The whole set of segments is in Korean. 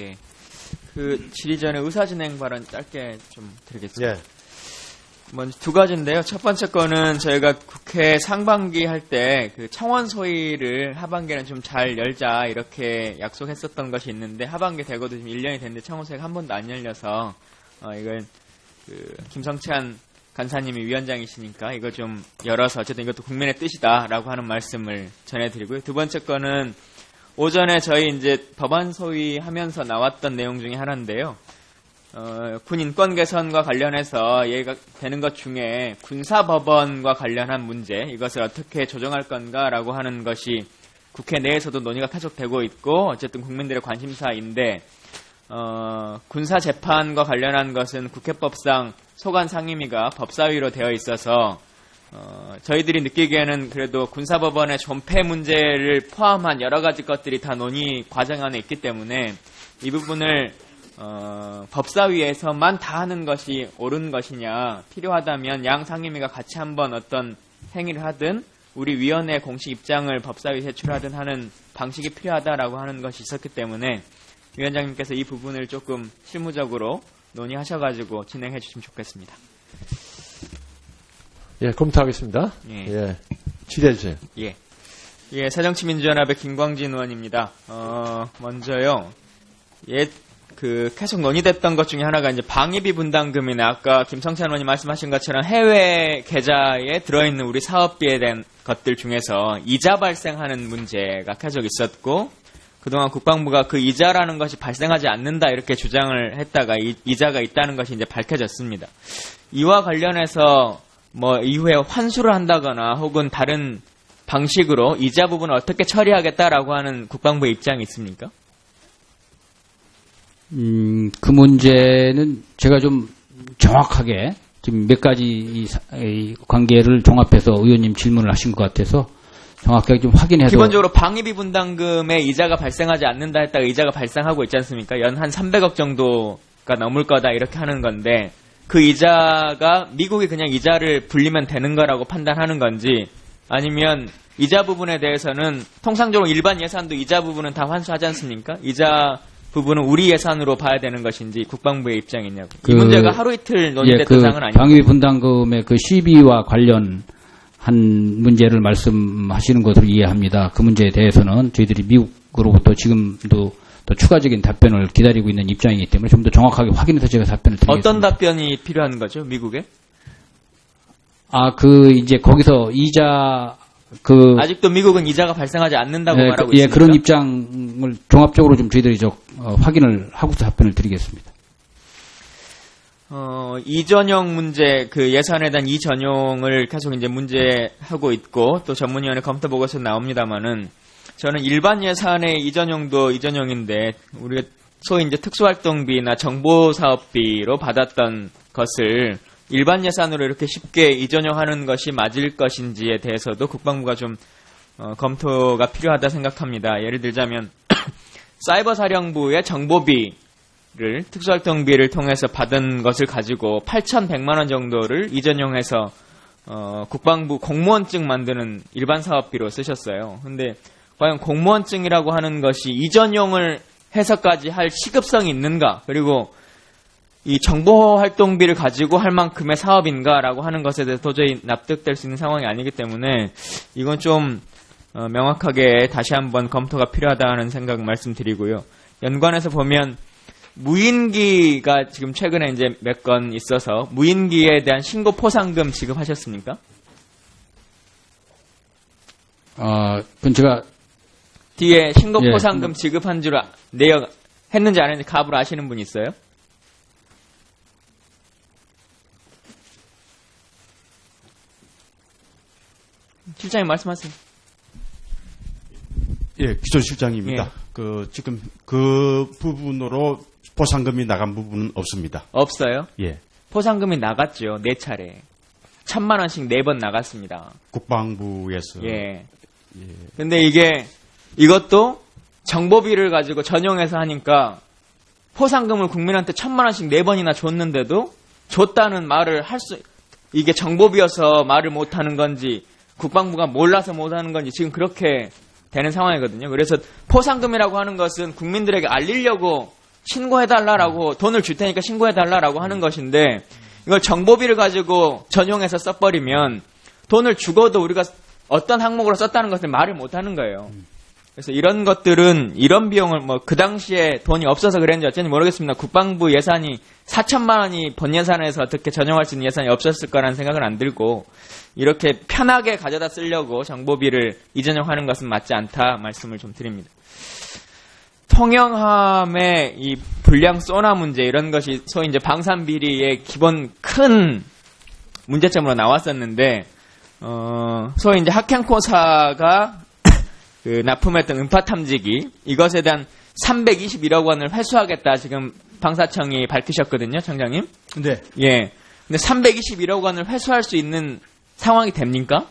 예. 그 질의 전에 의사진행 발언 짧게 좀 드리겠습니다. 예. 먼저 두 가지인데요. 첫 번째 거는 저희가 국회 상반기 할 때 그 청원 소위를 하반기에는 좀 잘 열자 이렇게 약속했었던 것이 있는데 하반기 되고도 지금 1년이 됐는데 청원 소위가 한 번도 안 열려서 어 이걸 그 김성찬 간사님이 위원장이시니까 이거 좀 열어서 어쨌든 이것도 국민의 뜻이다라고 하는 말씀을 전해드리고요. 두 번째 거는 오전에 저희 이제 법안 소위 하면서 나왔던 내용 중에 하나인데요. 어, 군 인권 개선과 관련해서 얘기가 되는 것 중에 군사 법원과 관련한 문제, 이것을 어떻게 조정할 건가라고 하는 것이 국회 내에서도 논의가 계속되고 있고, 어쨌든 국민들의 관심사인데, 어, 군사 재판과 관련한 것은 국회법상 소관 상임위가 법사위로 되어 있어서, 어, 저희들이 느끼기에는 그래도 군사법원의 존폐 문제를 포함한 여러 가지 것들이 다 논의 과정 안에 있기 때문에 이 부분을 어, 법사위에서만 다 하는 것이 옳은 것이냐 필요하다면 양 상임위가 같이 한번 어떤 행위를 하든 우리 위원회 공식 입장을 법사위 제출하든 하는 방식이 필요하다라고 하는 것이 있었기 때문에 위원장님께서 이 부분을 조금 실무적으로 논의하셔가지고 진행해 주시면 좋겠습니다. 예, 검토하겠습니다. 예. 예. 질의해 주세요. 예. 예, 새정치민주연합의 김광진 의원입니다. 어, 먼저요. 예, 그, 계속 논의됐던 것 중에 하나가 이제 방위비 분담금이나 아까 김성찬 의원님 말씀하신 것처럼 해외 계좌에 들어있는 우리 사업비에 대한 것들 중에서 이자 발생하는 문제가 계속 있었고, 그동안 국방부가 그 이자라는 것이 발생하지 않는다 이렇게 주장을 했다가 이, 이자가 있다는 것이 이제 밝혀졌습니다. 이와 관련해서 뭐 이후에 환수를 한다거나 혹은 다른 방식으로 이자 부분을 어떻게 처리하겠다라고 하는 국방부의 입장이 있습니까? 음, 그 문제는 제가 좀 정확하게 지금 몇 가지 이 사- 이 관계를 종합해서 의원님 질문을 하신 것 같아서 정확하게 좀 확인해서 기본적으로 방위비 분담금에 이자가 발생하지 않는다 했다가 이자가 발생하고 있지 않습니까? 연 한 300억 정도가 넘을 거다 이렇게 하는 건데 그 이자가 미국이 그냥 이자를 불리면 되는 거라고 판단하는 건지 아니면 이자 부분에 대해서는 통상적으로 일반 예산도 이자 부분은 다 환수하지 않습니까? 이자 부분은 우리 예산으로 봐야 되는 것인지 국방부의 입장이냐고. 이 그- 문제가 하루 이틀 논의됐던 예, 그 사항은 아니고. 방위 분담금의 그 시비와 관련 한 문제를 말씀하시는 것으로 이해합니다. 그 문제에 대해서는 저희들이 미국으로부터 지금도 더 추가적인 답변을 기다리고 있는 입장이기 때문에 좀 더 정확하게 확인해서 제가 답변을 드리겠습니다. 어떤 답변이 필요한 거죠, 미국에? 아, 그 이제 거기서 이자 그 아직도 미국은 이자가 발생하지 않는다고 예, 말하고 그- 예, 있습니다. 그런 입장을 종합적으로 좀 저희들이 저 어, 확인을 하고서 답변을 드리겠습니다. 어, 이전용 문제, 그 예산에 대한 이전용을 계속 이제 문제하고 있고, 또 전문위원회 검토 보고서 나옵니다만은, 저는 일반 예산의 이전용도 이전용인데, 우리가 소위 이제 특수활동비나 정보사업비로 받았던 것을 일반 예산으로 이렇게 쉽게 이전용하는 것이 맞을 것인지에 대해서도 국방부가 좀 어, 검토가 필요하다 생각합니다. 예를 들자면 사이버 사령부의 정보비를 특수활동비를 통해서 받은 것을 가지고 8,100만 원 정도를 이전용해서 어, 국방부 공무원증 만드는 일반 사업비로 쓰셨어요. 근데 과연 공무원증이라고 하는 것이 이전용을 해서까지 할 시급성이 있는가? 그리고 이 정보 활동비를 가지고 할 만큼의 사업인가라고 하는 것에 대해서 도저히 납득될 수 있는 상황이 아니기 때문에 이건 좀 어, 명확하게 다시 한번 검토가 필요하다는 생각 말씀드리고요. 연관해서 보면 무인기가 지금 최근에 이제 몇 건 있어서 무인기에 대한 신고 포상금 지급하셨습니까? 어, 그건 제가 뒤에 신고 예. 포상금 지급한 줄 아- 내역 했는지 안 했는지 갑을 아시는 분 있어요? 실장님 말씀하세요. 예, 기조실장입니다. 예. 그 지금 그 부분으로 보상금이 나간 부분은 없습니다. 없어요? 예. 포상금이 나갔죠. 네 차례. 천만 원씩 네 번 나갔습니다. 국방부에서 예. 근데 이게 이것도 정보비를 가지고 전용해서 하니까 포상금을 국민한테 천만 원씩 네 번이나 줬는데도 줬다는 말을 할 수 이게 정보비여서 말을 못 하는 건지 국방부가 몰라서 못 하는 건지 지금 그렇게 되는 상황이거든요. 그래서 포상금이라고 하는 것은 국민들에게 알리려고 신고해달라라고 돈을 줄 테니까 신고해달라라고 하는 것인데 이걸 정보비를 가지고 전용해서 써버리면 돈을 죽어도 우리가 어떤 항목으로 썼다는 것을 말을 못 하는 거예요. 그래서 이런 것들은 이런 비용을 뭐 그 당시에 돈이 없어서 그랬는지 어쩐지 모르겠습니다. 국방부 예산이 4천만 원이 본 예산에서 어떻게 전용할 수 있는 예산이 없었을 거라는 생각은 안 들고 이렇게 편하게 가져다 쓰려고 정보비를 이전용하는 것은 맞지 않다 말씀을 좀 드립니다. 통영함의 이 불량 소나 문제 이런 것이 소위 이제 방산 비리의 기본 큰 문제점으로 나왔었는데 어 소위 이제 학행코사가 그 납품했던 음파 탐지기 이것에 대한 321억 원을 회수하겠다 지금 방사청이 밝히셨거든요, 청장님. 네. 예. 근데 321억 원을 회수할 수 있는 상황이 됩니까?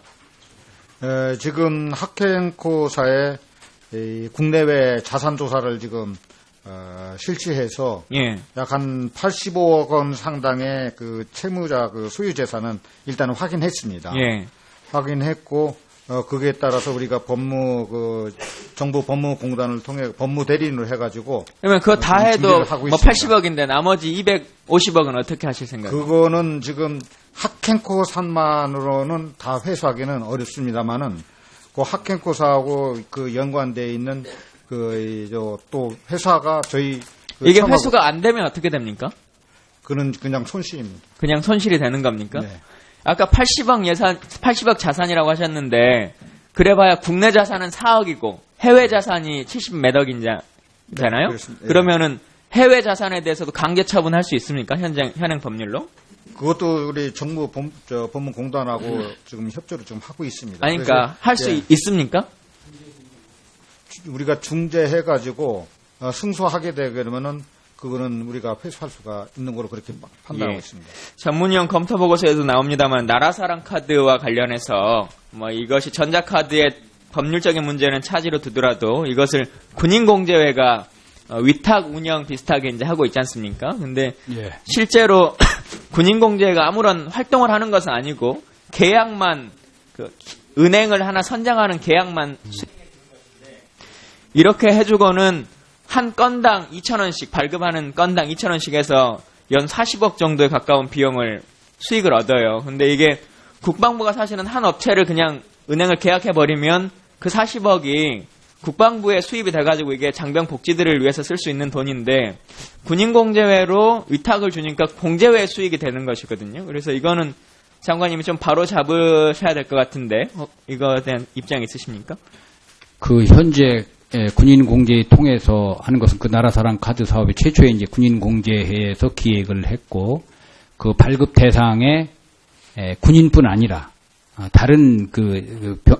에, 지금 학행코사의 이 국내외 자산 조사를 지금 어, 실시해서 예. 약한 85억 원 상당의 그 채무자 그 소유 재산은 일단 확인했습니다. 예. 확인했고 어, 거기에 따라서 우리가 법무 그 정부 법무공단을 통해 법무 대리인을 해가지고 그러면 그거 다 해도 뭐 있습니다. 80억인데 나머지 250억은 어떻게 하실 생각이에요? 그거는 지금 학행코사만으로는 다 회수하기는 어렵습니다만은 그 학행코사하고 그 연관돼 있는 그또 회사가 저희 그 이게 회수가 안 되면 어떻게 됩니까? 그는 그냥 손실입니다. 그냥 손실이 되는 겁니까? 네. 아까 80억 예산, 80억 자산이라고 하셨는데, 그래봐야 국내 자산은 4억이고, 해외 자산이 70몇 억인잖아요? 그렇습니다. 예. 그러면은 해외 자산에 대해서도 강제 처분할 수 있습니까? 현행, 현행 법률로? 그것도 우리 정부 법, 저 법무공단하고 지금 협조를 좀 하고 있습니다. 아니, 그러니까 그래서, 할수 예, 있습니까? 우리가 중재해가지고 어, 승소하게 되면은 그거는 우리가 회수할 수가 있는 거로 그렇게 판단하고 예. 있습니다. 전문위원 검토 보고서에도 나옵니다만 나라사랑 카드와 관련해서 뭐 이것이 전자카드의 법률적인 문제는 차지로 두더라도 이것을 군인공제회가 어, 위탁 운영 비슷하게 이제 하고 있지 않습니까? 근데 예. 실제로 군인공제회가 아무런 활동을 하는 것은 아니고 계약만 그 은행을 하나 선정하는 계약만 것인데 이렇게 해주고는 한 건당 2,000원씩 발급하는 건당 2,000원씩 해서 연 40억 정도에 가까운 비용을 수익을 얻어요. 근데 이게 국방부가 사실은 한 업체를 그냥 은행을 계약해 버리면 그 40억이 국방부에 수입이 돼가지고 이게 장병 복지들을 위해서 쓸 수 있는 돈인데 군인공제회로 위탁을 주니까 공제회 수익이 되는 것이거든요. 그래서 이거는 장관님이 좀 바로 잡으셔야 될 것 같은데 어, 이거에 대한 입장 있으십니까? 그 현재 예, 군인 공제에 통해서 하는 것은 그 나라 사랑 카드 사업의 최초에 이제 군인 공제회에서 기획을 했고 그 발급 대상에 예, 군인뿐 아니라 아, 다른 그, 그 병-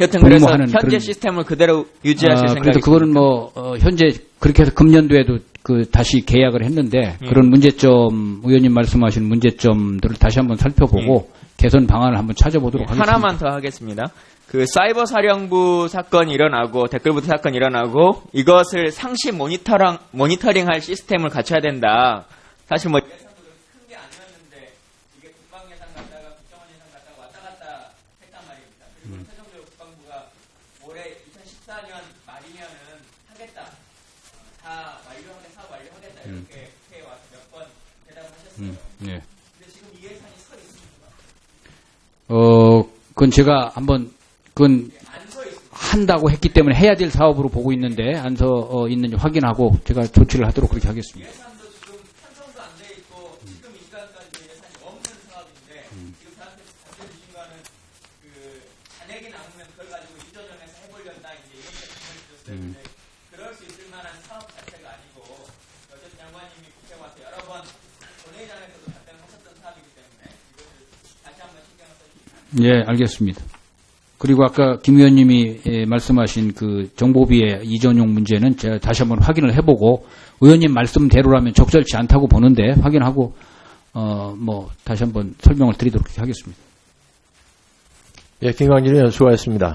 여튼 그래서 현재 그런- 시스템을 그대로 유지하실 아, 생각이 그래서 그거는 뭐 어, 현재 그렇게 해서 금년도에도 그 다시 계약을 했는데 예. 그런 문제점 의원님 말씀하신 문제점들을 다시 한번 살펴보고 개선 방안을 한번 찾아보도록 하겠습니다. 예. 하나만 더 하겠습니다. 그 사이버 사령부 사건이 일어나고 댓글부터 사건이 일어나고 이것을 상시 모니터링 모니터링할 시스템을 갖춰야 된다. 사실 뭐 예산도 큰게 아니었는데 이게 국방 예산 갖다가 국정원 예산 갖다가 왔다 갔다 했단 말입니다. 그리고 최종적으로 국방부가 올해 2014년 말이면은 하겠다. 어, 다 완료하게 사업 완료하겠다 이렇게 국회에 와서 몇번 대답하셨어요. 음, 예. 근데 지금 이 예산이 서 있습니다. 어, 그건 제가 한번 그건 한다고 했기 때문에 해야 될 사업으로 보고 있는데 안서 어, 있는지 확인하고 제가 조치를 하도록 그렇게 하겠습니다. 그 그럴 수 있을 만한 사업 자체가 아니고 어쨌든 장관님이 국회 와서 여러 번 본회의장에서도 답변을 하셨던 사업이기 때문에 이것을 다시 한번 신경을 써주시면 예, 알겠습니다. 그리고 아까 김 의원님이 예, 말씀하신 그 정보비의 이전용 문제는 제가 다시 한번 확인을 해보고 의원님 말씀대로라면 적절치 않다고 보는데 확인하고 어 뭐 다시 한번 설명을 드리도록 하겠습니다. 예, 김광진 의원 수고하셨습니다.